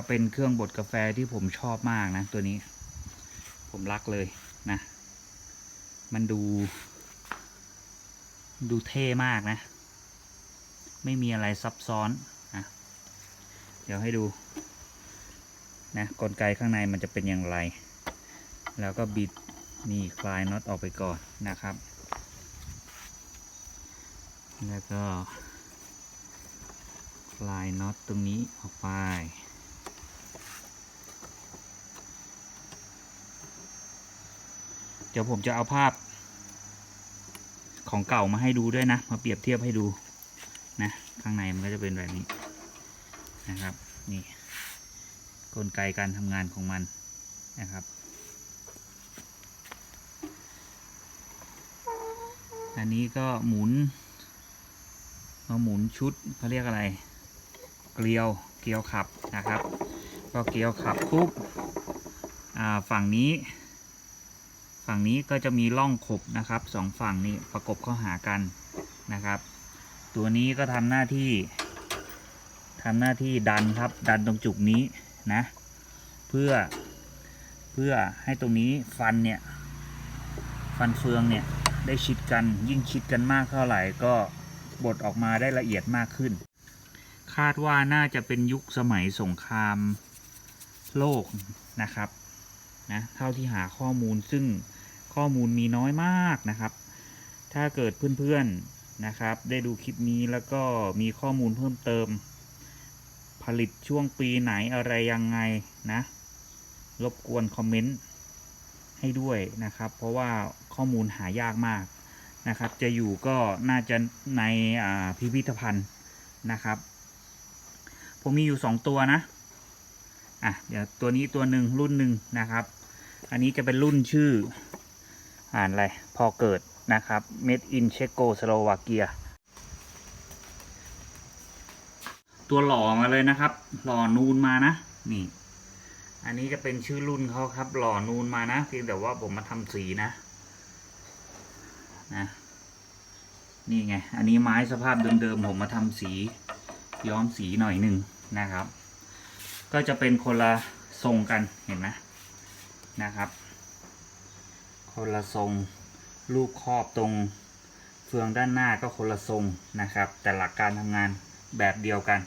ก็เป็นเครื่องบดกาแฟที่ผมชอบมากนะ ตัวนี้ ผมรักเลยนะ มันดู ดูเท่มากนะ ไม่มีอะไรซับซ้อนนะเดี๋ยวให้ดูนะกลไกข้างในมันจะเป็นอย่างไร แล้วก็บิดนี่คลายน็อตออกไปก่อนนะครับ แล้วก็ คลายน็อตตรงนี้ออกไป ดี๋ยวผมจะเอาภาพ ของเก่ามาให้ดูด้วยนะ มาเปรียบเทียบให้ดูนะ ข้างในมันก็จะเป็นแบบนี้นะครับ นี่กลไกการทำงานของมันนะครับ อันนี้ก็หมุนมาหมุนชุดเขาเรียกอะไร เกลียวเกลียวขับนะครับ ก็เกลียวขับปุ๊บอ่าฝั่งนี้ ฝั่งนี้ก็จะมีร่องขบนะครับสองฝั่งนี้ประกบเข้าหากันนะครับ ตัวนี้ก็ทำหน้าที่ทำหน้าที่ดันครับดันตรงจุกนี้นะเพื่อเพื่อให้ตรงนี้ฟันเนี่ยฟันเฟืองเนี่ยได้ชิดกันยิ่งชิดกันมากเท่าไหร่ก็บดออกมาได้ละเอียดมากขึ้น คาดว่าน่าจะเป็นยุคสมัยสงครามโลกนะครับนะเท่าที่หาข้อมูลซึ่ง ข้อมูลมีน้อยมากนะครับ ถ้าเกิดเพื่อนๆนะครับ ได้ดูคลิปนี้แล้วก็มีข้อมูลเพิ่มเติม ผลิตช่วงปีไหนอะไรยังไงนะ รบกวนคอมเมนต์ให้ด้วยนะครับ เพราะว่าข้อมูลหายากมากนะครับ จะอยู่ก็น่าจะในพิพิธภัณฑ์นะครับ ผมมีอยู่สองตัวนะอะเดี๋ยวตัวนี้ตัวหนึ่งรุ่นหนึ่งนะครับ อันนี้จะเป็นรุ่นชื่อ อ่านอะไร พอเกิดนะครับ made in Czechoslovakia ตัวหล่อมาเลยนะครับ หล่อนูนมานะ นี่ อันนี้จะเป็นชื่อรุ่นเขาครับ หล่อนูนมานะเพียงแต่ว่าผมมาทำสีนะ นะ นี่ไง อันนี้ไม้สภาพเดิมๆผมมาทำสีย้อมสีหน่อยหนึ่งนะครับ ก็จะเป็นคนละทรงกันเห็นไหมนะครับ คนละทรงรูปครอบตรงเฟืองด้านหน้าก็คนละทรงนะครับ แต่หลักการทำงานแบบเดียวกัน